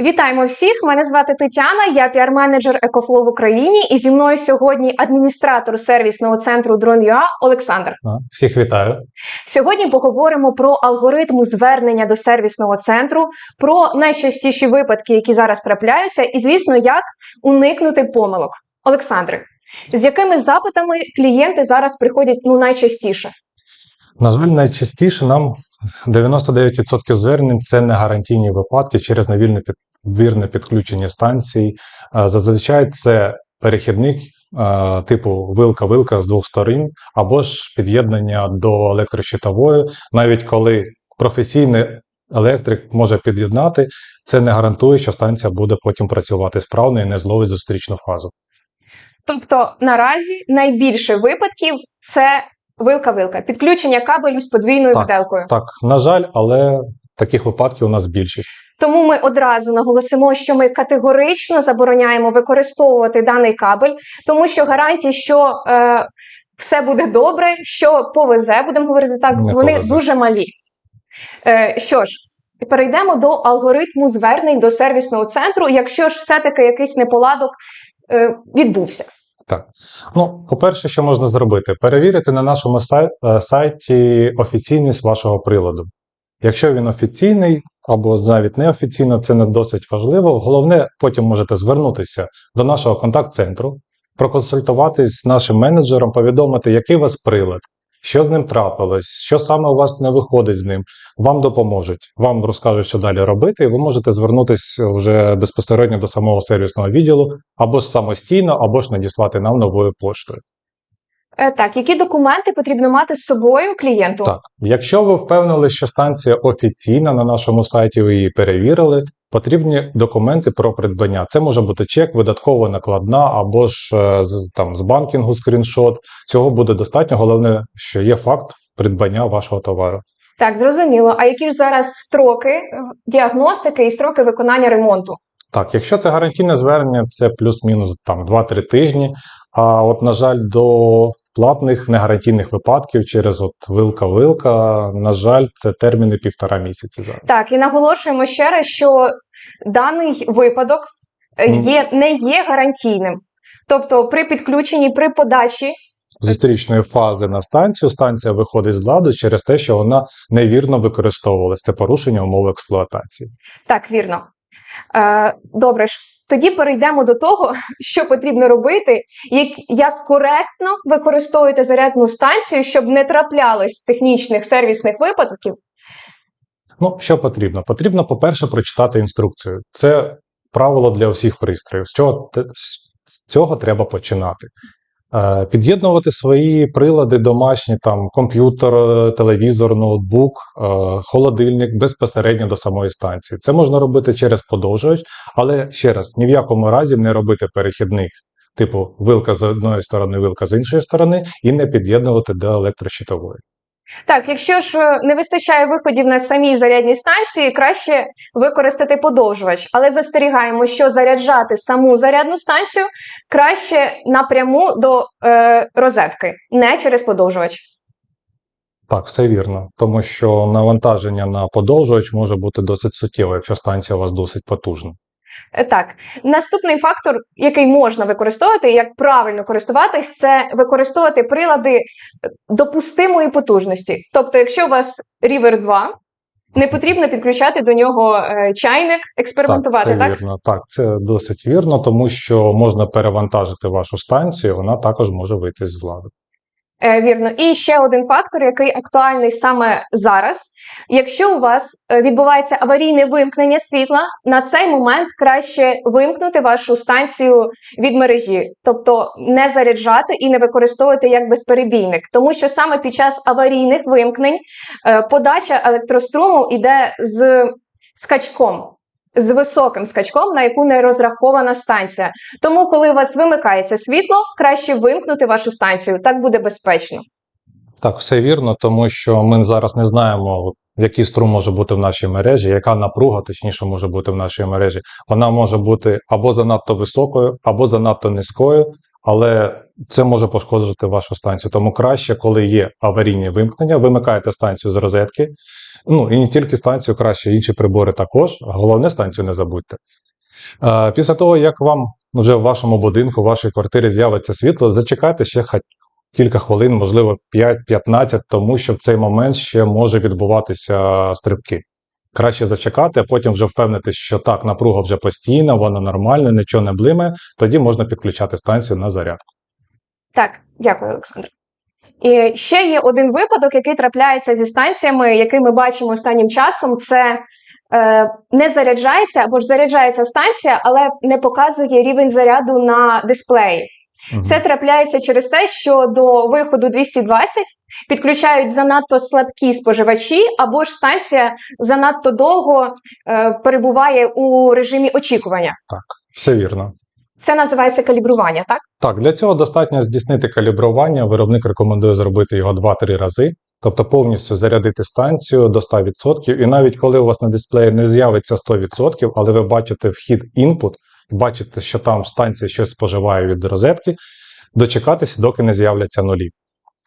Вітаємо всіх! Мене звати Тетяна, я піар-менеджер Екофло в Україні, і зі мною сьогодні адміністратор сервісного центру Drone.ua Олександр. Всіх вітаю. Сьогодні поговоримо про алгоритми звернення до сервісного центру, про найчастіші випадки, які зараз трапляються, і, звісно, як уникнути помилок. Олександре, з якими запитами клієнти зараз приходять ну найчастіше? На жаль, найчастіше нам 99% звернень це не гарантійні випадки через невільне вірне підключення станцій. Зазвичай це перехідник типу вилка-вилка з двох сторін, або ж під'єднання до електрощитової, навіть коли професійний електрик може під'єднати, це не гарантує, що станція буде потім працювати справно і не зловить зустрічну фазу. Тобто наразі найбільше випадків це вилка-вилка, підключення кабелю з подвійною Так. виделкою. Так, на жаль, але таких випадків у нас більшість. Тому ми одразу наголосимо, що ми категорично забороняємо використовувати даний кабель, тому що гарантії, що е, все буде добре, що повезе, будемо говорити так, Не вони повезе. дуже малі. Е, що ж, перейдемо до алгоритму звернень до сервісного центру, якщо ж все-таки якийсь неполадок е, відбувся. Ну, по-перше, що можна зробити? Перевірити на нашому е, сайті офіційність вашого приладу. Якщо він офіційний або навіть неофіційно, це не досить важливо. Головне, потім можете звернутися до нашого контакт-центру, проконсультуватись з нашим менеджером, повідомити, який у вас прилад, що з ним трапилось, що саме у вас не виходить з ним. Вам допоможуть, вам розкажуть, що далі робити, і ви можете звернутися вже безпосередньо до самого сервісного відділу, або ж самостійно, або ж надіслати нам новою поштою. Е, так, які документи потрібно мати з собою клієнту? Так, якщо ви впевнили, що станція офіційна на нашому сайті, ви її перевірили, потрібні документи про придбання. Це може бути чек, видаткова накладна або ж е, там, з банкінгу скріншот. Цього буде достатньо. Головне, що є факт придбання вашого товару. Так, зрозуміло. А які ж зараз строки е, діагностики і строки виконання ремонту? Так, якщо це гарантійне звернення, це плюс-мінус там 2-3 тижні. А от, на жаль, до платних негарантійних випадків через от вилка-вилка, на жаль, це терміни півтора місяці зараз. Так, і наголошуємо ще раз, що даний випадок е, є, не є гарантійним. Тобто, при підключенні, при подачі, зустрічної фази на станцію, станція виходить з ладу через те, що вона невірно використовувалась. Це порушення умов експлуатації. так, вірно. Е, добре ж, тоді перейдемо до того, що потрібно робити, як, як коректно використовувати зарядну станцію, щоб не траплялось технічних сервісних випадків. Ну, що потрібно? Потрібно, по-перше, прочитати інструкцію. Це правило для усіх пристроїв. З чого, з цього треба починати. Е, Під'єднувати свої прилади домашні, там комп'ютер, е, телевізор, ноутбук, е, холодильник безпосередньо до самої станції. Це можна робити через подовжувач, але ще раз, ні в якому разі не робити перехідних, типу вилка з одної сторони, вилка з іншої сторони, і не під'єднувати до електрощитової. Так, якщо ж е, не вистачає виходів на самій зарядній станції, краще використати подовжувач. Але застерігаємо, що заряджати саму зарядну станцію краще напряму до е, розетки, не через подовжувач. Так, все вірно, тому що навантаження на подовжувач може бути досить суттєве, якщо станція у вас досить потужна. Е, Так, наступний фактор, який можна використовувати, як правильно користуватись, це використовувати прилади е, допустимої потужності. Тобто, якщо у вас River 2, не потрібно підключати до нього е, чайник, експериментувати. так, це так? вірно. Так, це досить вірно, тому що можна перевантажити вашу станцію, вона також може вийти з ладу. Е, Вірно. І ще один фактор, який актуальний саме зараз. Якщо у вас е, відбувається аварійне вимкнення світла, на цей момент краще вимкнути вашу станцію від мережі, тобто не заряджати і не використовувати як безперебійник, тому що саме під час аварійних вимкнень е, подача електроструму йде з скачком. З високим скачком, на яку не розрахована станція. Тому, коли у вас вимикається світло, краще вимкнути вашу станцію. Так буде безпечно. Так, все вірно, тому що ми зараз не знаємо, який струм може бути в нашій мережі, яка напруга, точніше, може бути в нашій мережі. Вона може бути або занадто високою, або занадто низькою, але це може пошкоджити вашу станцію. Тому краще, коли є аварійні вимкнення, вимикаєте станцію з розетки. Ну і не тільки станцію, краще інші прибори також. Головне станцію не забудьте. Після того, як вам вже в вашому будинку, в вашій квартирі з'явиться світло, зачекайте ще кілька хвилин, можливо, 5-15, тому що в цей момент ще може відбуватися стрибки. Краще зачекати, а потім вже впевнитися, що так, напруга вже постійна, вона нормальна, нічого не блиме, тоді можна підключати станцію на зарядку. Так, дякую, Олександр. І ще є один випадок, який трапляється зі станціями, який ми бачимо останнім часом. Це е, не заряджається або ж заряджається станція, але не показує рівень заряду на дисплеї. Це трапляється через те, що до виходу 220 підключають занадто слабкі споживачі, або ж станція занадто довго е, перебуває у режимі очікування. Так, Все вірно. Це називається калібрування, так? Так, для цього достатньо здійснити калібрування. Виробник рекомендує зробити його 2-3 рази, тобто повністю зарядити станцію до 100%. І навіть коли у вас на дисплеї не з'явиться 100%, але ви бачите вхід інпут, бачите, що там станція щось споживає від розетки, дочекатися, доки не з'являться нулі.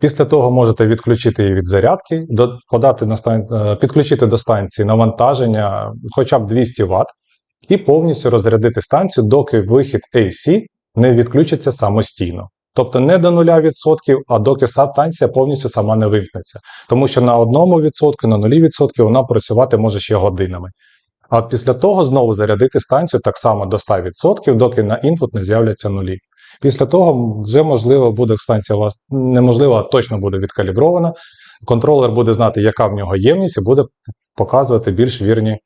Після того можете відключити її від зарядки, подати на стан... е, підключити до станції навантаження хоча б 200 Вт, і повністю розрядити станцію, доки вихід AC не відключиться самостійно. Тобто не до 0%, а доки станція повністю сама не вимкнеться. Тому що на 1%, на 0% вона працювати може ще годинами. А після того знову зарядити станцію так само до 100%, доки на інпут не з'являться нулі. Після того вже можливо буде станція у вас неможливо, а точно буде відкалібрована. Контролер буде знати, яка в нього ємність, і буде показувати більш вірні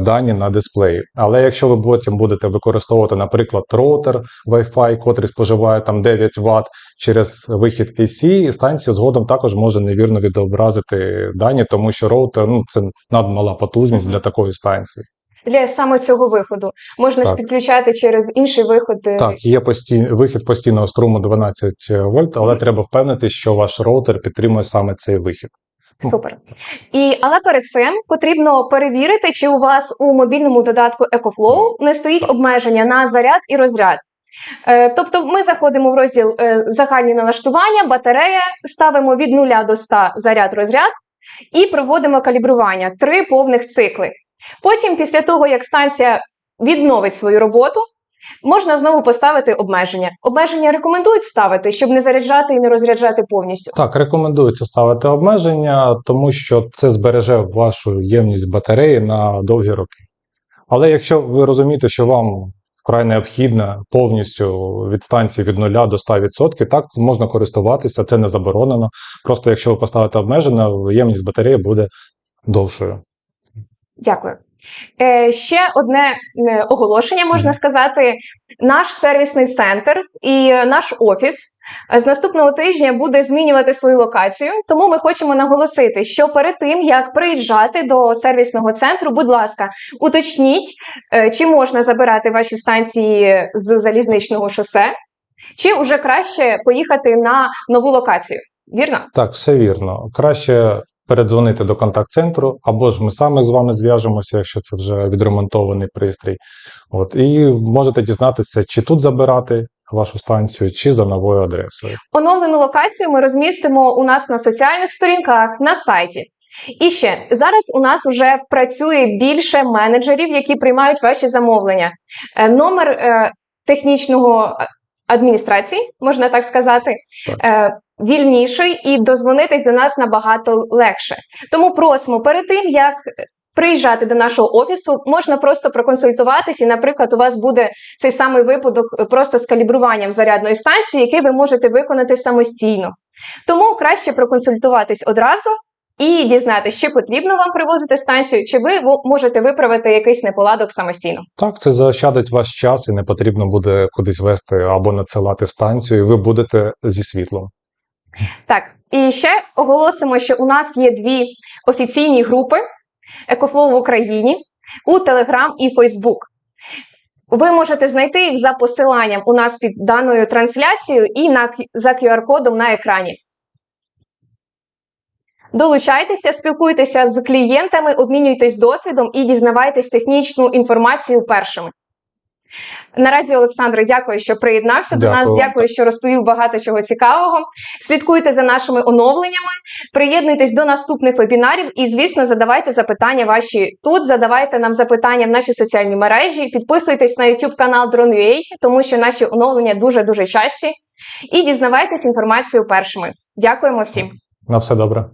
дані на дисплеї. Але якщо ви потім будете використовувати, наприклад, роутер Wi-Fi, котрий споживає там 9 Вт через вихід AC, і станція згодом також може невірно відобразити дані, тому що роутер ну, це надмала потужність Мгм. для такої станції. Для саме цього виходу можна Так. підключати через інший виход. е, Так, є постій... вихід постійного струму 12 вольт, але треба впевнитися, що ваш роутер підтримує саме цей вихід. Супер. І але перед цим потрібно перевірити, чи у вас у мобільному додатку EcoFlow не стоїть обмеження на заряд і розряд. Е, Тобто ми заходимо в розділ е, загальні налаштування, батарея, ставимо від 0 до 100 заряд розряд і проводимо калібрування три повних цикли. Потім, після того, як станція відновить свою роботу, можна знову поставити обмеження. Обмеження рекомендують ставити, щоб не заряджати і не розряджати повністю. Так, рекомендується ставити обмеження, тому що це збереже вашу ємність батареї на довгі роки. Але якщо ви розумієте, що вам вкрай необхідно повністю від станції від 0 до 100%, так це можна користуватися, це не заборонено. Просто якщо ви поставите обмеження, ємність батареї буде довшою. Дякую. Е, ще одне е, оголошення можна сказати. Наш сервісний центр і наш офіс з наступного тижня буде змінювати свою локацію. Тому ми хочемо наголосити, що перед тим як приїжджати до сервісного центру, будь ласка, уточніть, е, чи можна забирати ваші станції з залізничного шосе, чи вже краще поїхати на нову локацію. Вірно? Так, все вірно. Краще передзвонити до контакт-центру, або ж ми саме з вами зв'яжемося, якщо це вже відремонтований пристрій. От, і можете дізнатися, чи тут забирати вашу станцію, чи за новою адресою. Оновлену локацію ми розмістимо у нас на соціальних сторінках на сайті. І ще зараз у нас вже працює більше менеджерів, які приймають ваші замовлення. Е, Номер е, технічного адміністрації, можна так сказати, Так. е, вільніший і дозвонитись до нас набагато легше. Тому просимо перед тим, як приїжджати до нашого офісу, можна просто проконсультуватись, і, наприклад, у вас буде цей самий випадок е, просто з калібруванням зарядної станції, який ви можете виконати самостійно. Тому краще проконсультуватись одразу і дізнатися, чи потрібно вам привозити станцію, чи ви можете виправити якийсь неполадок самостійно. Так, це заощадить ваш час і не потрібно буде кудись вести або надсилати станцію, і ви будете зі світлом. Так, і ще оголосимо, що у нас є дві офіційні групи EcoFlow в Україні у Telegram і Facebook. Ви можете знайти їх за посиланням у нас під даною трансляцією і на, за QR-кодом на екрані. Долучайтеся, спілкуйтеся з клієнтами, обмінюйтесь досвідом і дізнавайтесь технічну інформацію першими. Наразі, Олександре, дякую, що приєднався до нас. Дякую. Дякую, що розповів багато чого цікавого. Слідкуйте за нашими оновленнями, приєднуйтесь до наступних вебінарів і, звісно, задавайте запитання ваші тут. Задавайте нам запитання в наші соціальні мережі. Підписуйтесь на YouTube канал Drone.ua, тому що наші оновлення дуже дуже часті. І дізнавайтесь інформацію першими. Дякуємо всім. На все добре.